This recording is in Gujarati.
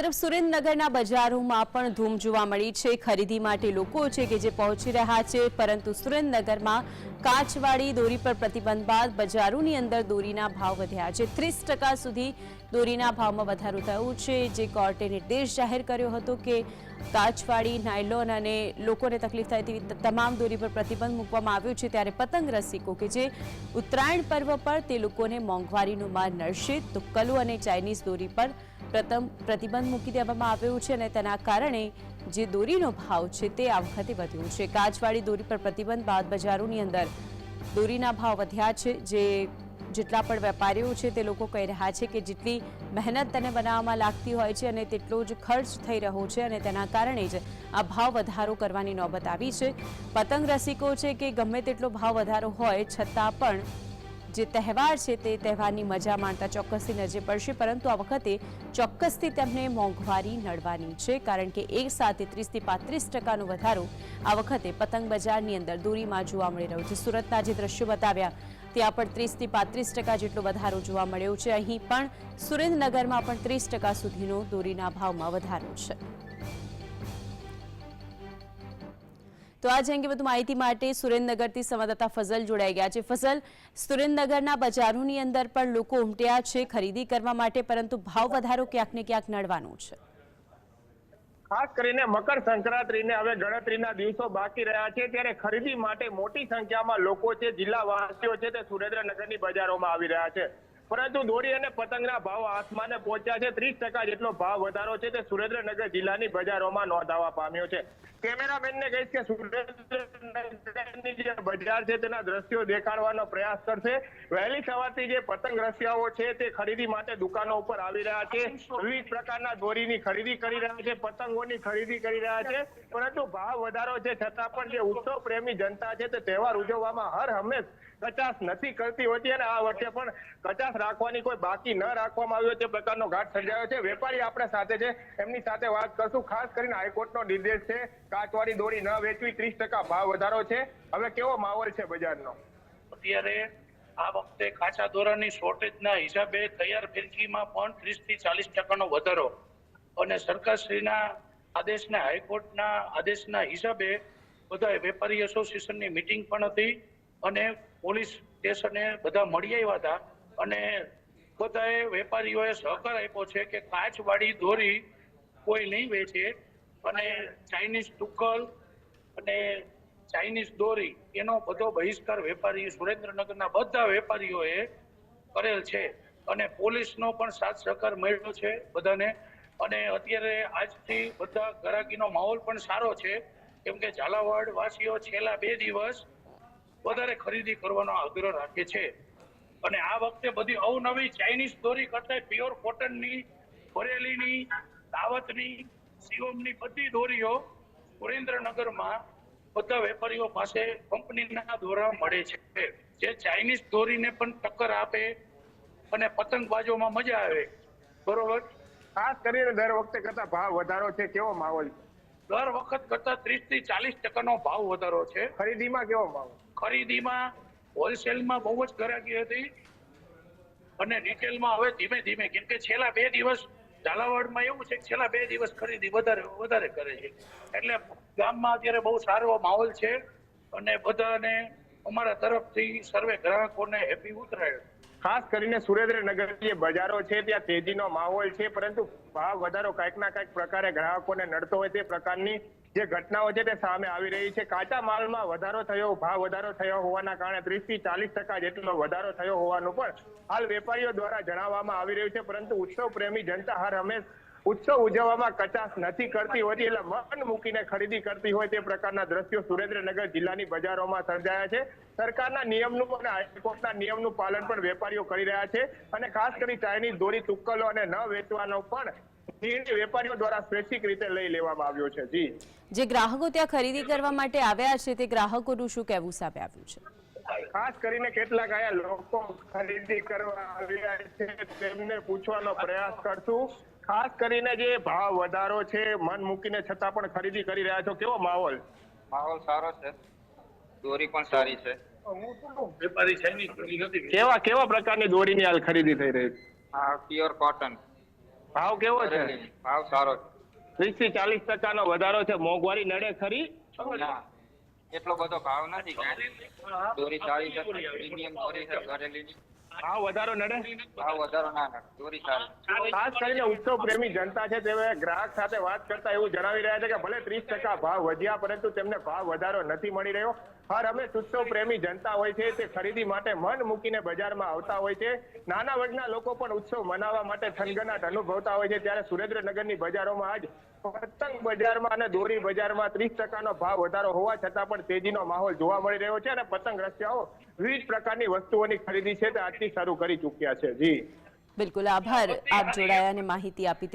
તરફ સુરેન્દ્રનગરના બજારોમાં પણ ધૂમ જોવા મળી છે. ખરીદી માટે લોકો છે કે જે પહોંચી રહ્યા છે, પરંતુ સુરેન્દ્રનગરમાં કાચવાળી દોરી પર પ્રતિબંધ બાદ બજારોની અંદર દોરીના ભાવ વધ્યા છે. ત્રીસ સુધી દોરીના ભાવમાં વધારો થયો છે. જે કોર્ટે નિર્દેશ જાહેર કર્યો હતો કે કાચવાળી નાયલોન અને લોકોને તકલીફ થાય તેવી તમામ દોરી પર પ્રતિબંધ મૂકવામાં આવ્યો છે. ત્યારે પતંગ રસિકો કે જે ઉત્તરાયણ પર્વ પર તે લોકોને મોંઘવારીનું માર નડશે. તુક્કલો અને ચાઇનીઝ દોરી પર પ્રથમ પ્રતિબંધ મૂકી દેવામાં આવ્યો છે અને તેના કારણે જે દોરીનો ભાવ છે તે આ વખતે વધ્યો છે. કાચવાળી દોરી પર પ્રતિબંધ બાદ બજારોની અંદર દોરીના ભાવ વધ્યા છે. જે જેટલા પણ વેપારીઓ છે તે લોકો કહી રહ્યા છે કે જેટલી મહેનત તેને બનાવવામાં લાગતી હોય છે અને તેટલો જ ખર્ચ થઈ રહ્યો છે અને તેના કારણે જ આ ભાવ વધારો કરવાની નોબત આવી છે. પતંગ રસિકો છે કે ગમે તેટલો ભાવ વધારો હોય છતાં પણ જે તહેવાર છે તે તહેવારની મજા માણતા ચોક્કસથી નજરે પડશે, પરંતુ આ વખતે ચોક્કસથી તેમને મોંઘવારી નડવાની છે, કારણ કે એક સાથે ત્રીસથી પાંત્રીસ ટકાનો વધારો આ વખતે પતંગ બજારની અંદર દોરીમાં જોવા મળી રહ્યો છે. સુરતના જે દ્રશ્યો બતાવ્યા, ત્યાં પણ ત્રીસથી પાંત્રીસ ટકા જેટલો વધારો જોવા મળ્યો છે. અહીં પણ સુરેન્દ્રનગરમાં પણ ત્રીસ ટકા સુધીનો દોરીના ભાવમાં વધારો છે. તો આ અંગે વધુ માહિતી માટે સુરેન્દ્રનગરથી સંવાદદાતા ફઝલ જોડાઈ ગયા છે. ફઝલ, સુરેન્દ્રનગરના બજારોની અંદર પણ લોકો ઉમટ્યા છે ખરીદી કરવા માટે, પરંતુ ભાવ વધારો ક્યાંક ને ક્યાંક નડવાનો છે. ખાસ કરીને મકર સંક્રાંતિને હવે ગણતરીના દિવસો બાકી રહ્યા છે, ત્યારે ખરીદી માટે મોટી સંખ્યામાં લોકો છે જિલ્લા વાસીઓ છે તે સુરેન્દ્રનગરની બજારોમાં આવી રહ્યા છે. પરંતુ દોરી અને પતંગના ભાવ આસમાને પહોંચ્યા છે. ત્રીસ ટકા જેટલો ભાવ વધારો છે તે સુરેન્દ્રનગર જિલ્લાની બજારોમાં નોંધાવા પામ્યો છે. કેમેરામેનને કહીશ કે સુરેન્દ્રનગરની જે બજાર છે તેના દ્રશ્યો દેખાડવાનો પ્રયાસ કરશે. વહેલી સવારથી જે પતંગ રસિયાઓ છે તે ખરીદી માટે દુકાનો ઉપર આવી રહ્યા છે. વિવિધ પ્રકારના દોરીની ખરીદી કરી રહ્યા છે, પતંગોની ખરીદી કરી રહ્યા છે. પરંતુ ભાવ વધારો છે છતાં પણ જે ઉત્સવ પ્રેમી જનતા છે તે તહેવાર ઉજવવામાં હર હંમેશ કચાશ નથી કરતી હોતી અને આ વર્ષે પણ કચાશ રાખવાની કોઈ બાકી ન રાખવામાં આવ્યો તે પ્રકારનો ઘાટ સર્જાયો છે. વેપારી આપણે સાથે છે. એમની સાથે વાત કરશું. ખાસ કરીને હાઈકોર્ટનો નિર્દેશ છે કાચવાળી દોરી ન વેચવી ત્રીસ ટકા ભાવ વધારો છે. હવે કેવો માહોલ છે બજારનો? અત્યારે આ વખતે કાચા દોરાની શોર્ટેજના હિસાબે તૈયાર ફિરકીમાં પણ ત્રીસથી ચાલીસ ટકાનો વધારો અને સરકારશ્રીના આદેશના હાઈકોર્ટના આદેશના હિસાબે બધા વેપારી એસોસિએશનની મિટિંગ પણ હતી. અને પોલીસ સ્ટેશને બધા મળી આવ્યા હતા. અને બધાએ વેપારીઓએ સહકાર આપ્યો છે કે કાચવાળી દોરી કોઈ નહીં વેચે. અને ચાઇનીઝ ટુકલ અને ચાઇનીઝ દોરી, એનો બધો બહિષ્કાર વેપારી સુરેન્દ્રનગરના બધા વેપારીઓએ કરેલ છે. અને પોલીસનો પણ સાથ સહકાર મળ્યો છે બધાને. અને અત્યારે આજથી બધા ગરાકીનો માહોલ પણ સારો છે. કેમ કે ઝાલાવાડ વાસીઓ છેલ્લા બે દિવસ વધારે ખરીદી કરવાનો આગ્રહ રાખે છે. અને આ વખતે બધી અવનવી ચાઇનીઝ દોરી કરતા પ્યોર કોટનની બરેલીની દાવતની, શિવમની બધી દોરીઓ સુરેન્દ્રનગરમાં બધા વેપારીઓ પાસે કંપનીના દોરા મળે છે. જે ચાઇનીઝ દોરીને પણ ટક્કર આપે અને પતંગબાજોમાં મજા આવે. બરોબર? ખાસ કરીને દર વખતે કરતા ભાવ વધારો છે, કેવો માહોલ છે? દર વખત કરતા ત્રીસથી ચાલીસ ટકાનો ભાવ વધારો છે. ખરીદીમાં કેવો ભાવ? ખરીદીમાં હોલસેલમાં બહુ જ ગરાકી હતી. અને રિટેલમાં હવે ધીમે ધીમે કેમ કે છેલ્લા બે દિવસ ઝાલાવાડમાં એવું છે કે છેલ્લા બે દિવસ ખરીદી વધારે વધારે કરે છે. એટલે ગામમાં અત્યારે બહુ સારો માહોલ છે અને બધાને અમારા તરફથી સર્વે ગ્રાહકોને હેપી ઉતરાયણ ખાસ કરીને સુરેન્દ્રનગર જે બજારો છે, ત્યાં તેજીનો માહોલ છે, પરંતુ ભાવ વધારો કંઈક ના કાંઈક પ્રકારે ગ્રાહકોને નડતો હોય તે પ્રકારની જે ઘટનાઓ છે તે સામે આવી રહી છે. કાચા માલમાં વધારો થયો, ભાવ વધારો થયો હોવાના કારણે ત્રીસથી ચાલીસ ટકા જેટલો વધારો થયો હોવાનું પણ હાલ વેપારીઓ દ્વારા જણાવવામાં આવી રહ્યું છે, પરંતુ ઉત્સવ પ્રેમી જનતા હર હંમેશ ઉત્સવ ઉજવવામાં કચાશ નથી કરતી હોતી એટલે મન મૂકીને ખરીદી કરતી હોય તે પ્રકારના દ્રશ્યો સુરેન્દ્રનગર જિલ્લાની બજારોમાં સર્જાયા છે. સરકારના નિયમનું અને હાઈકોર્ટના નિયમનું પાલન પણ વેપારીઓ કરી રહ્યા છે અને ખાસ કરી ચાઇનીઝ દોરી તુક્કલો અને ન વેચવાનો પણ નિર્ણય વેપારીઓ દ્વારા સ્વૈચ્છિક રીતે લઈ લેવામાં આવ્યો છે. જી. જે ગ્રાહકો ત્યાં ખરીદી કરવા માટે આવ્યા છે તે ગ્રાહકોનું શું કહેવું સામે આવ્યું છે? ખાસ કરીને કેટલાક આયા લોકો ખરીદી કરવા આવ્યા છે તેમને પૂછવાનો પ્રયાસ કરશું. ખાસ કરીને જે ભાવ વધારો છે મન મૂકીને છતાં પણ ખરીદી કરી રહ્યા છો કેવો માહોલ? માહોલ સારો છે. દોરી પણ સારી છે. વેપારી નથી. કેવા કેવા પ્રકારની દોરીની હાલ ખરીદી થઈ રહી છે? હા પ્યોર કોટન ભાવ કેવો છે? ભાવ સારો છે. ત્રીસથી ચાલીસ ટકાનો વધારો છે મોંઘવારી નડે ખરી? ના એટલો બધો ભાવ નથી દોરી સારી છે પ્રીમિયમ દોરી છે બરેલીની ભાવ વધારો નડે? ભાવ વધારો ના નડે. ચોરી સારી. ખાસ કરીને ઉત્સવ પ્રેમી જનતા છે તે ગ્રાહક સાથે વાત કરતા એવું જણાવી રહ્યા છે કે ભલે ત્રીસ ટકા ભાવ વધ્યા પરંતુ તેમને ભાવ વધારો નથી મળી રહ્યો. હર હંમેશ ઉત્સવ પ્રેમી જનતા હોય છે, તે ખરીદી માટે મન મૂકીને બજારમાં આવતા હોય છે. નાના વર્ગના લોકો પણ ઉત્સવ મનાવવા માટે થનગનાટ અનુભવતા હોય છે. ત્યારે સુરેન્દ્રનગરની બજારોમાં આજ પતંગ બજારમાં અને દોરી બજારમાં ત્રીસ ટકાનો ભાવ વધારો હોવા છતાં પણ તેજીનો માહોલ જોવા મળી રહ્યો છે અને પતંગ રસિયાઓ વિવિધ પ્રકારની વસ્તુઓની ખરીદી છે તે આજથી શરૂ કરી ચૂક્યા છે. જી. બિલકુલ આભાર. આપ જોડાયા અને માહિતી આપી